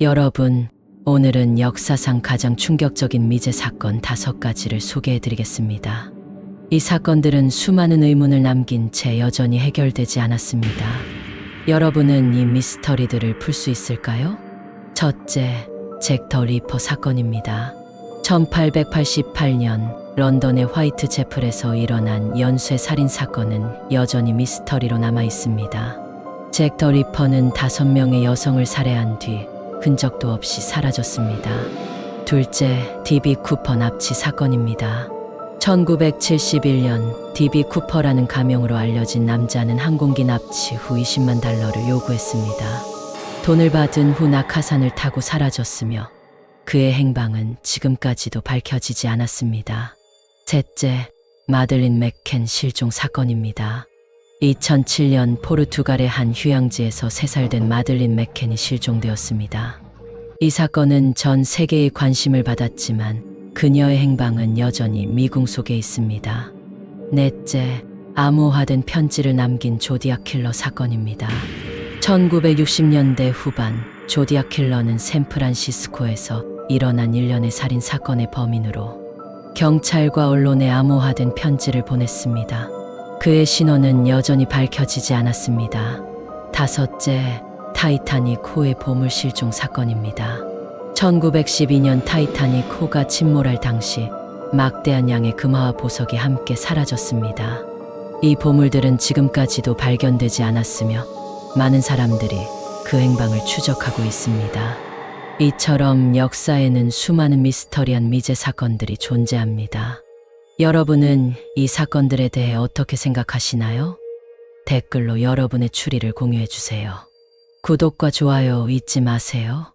여러분, 오늘은 역사상 가장 충격적인 미제 사건 다섯 가지를 소개해 드리겠습니다. 이 사건들은 수많은 의문을 남긴 채 여전히 해결되지 않았습니다. 여러분은 이 미스터리들을 풀 수 있을까요? 첫째, 잭 더 리퍼 사건입니다. 1888년 런던의 화이트 제플에서 일어난 연쇄 살인 사건은 여전히 미스터리로 남아 있습니다. 잭 더 리퍼는 다섯 명의 여성을 살해한 뒤 흔적도 없이 사라졌습니다. 둘째, 디비 쿠퍼 납치 사건입니다. 1971년 디비 쿠퍼라는 가명으로 알려진 남자는 항공기 납치 후 20만 달러를 요구했습니다. 돈을 받은 후 낙하산을 타고 사라졌으며 그의 행방은 지금까지도 밝혀지지 않았습니다. 셋째, 마들린 맥켄 실종 사건입니다. 2007년 포르투갈의 한 휴양지에서 3살 된 마들린 맥켄이 실종되었습니다. 이 사건은 전 세계의 관심을 받았지만 그녀의 행방은 여전히 미궁 속에 있습니다. 넷째, 암호화된 편지를 남긴 조디악 킬러 사건입니다. 1960년대 후반 조디악 킬러는 샌프란시스코에서 일어난 일련의 살인 사건의 범인으로 경찰과 언론에 암호화된 편지를 보냈습니다. 그의 신원은 여전히 밝혀지지 않았습니다. 다섯째, 타이타닉 호의 보물 실종 사건입니다. 1912년 타이타닉 호가 침몰할 당시 막대한 양의 금화와 보석이 함께 사라졌습니다. 이 보물들은 지금까지도 발견되지 않았으며 많은 사람들이 그 행방을 추적하고 있습니다. 이처럼 역사에는 수많은 미스터리한 미제 사건들이 존재합니다. 여러분은 이 사건들에 대해 어떻게 생각하시나요? 댓글로 여러분의 추리를 공유해 주세요. 구독과 좋아요 잊지 마세요.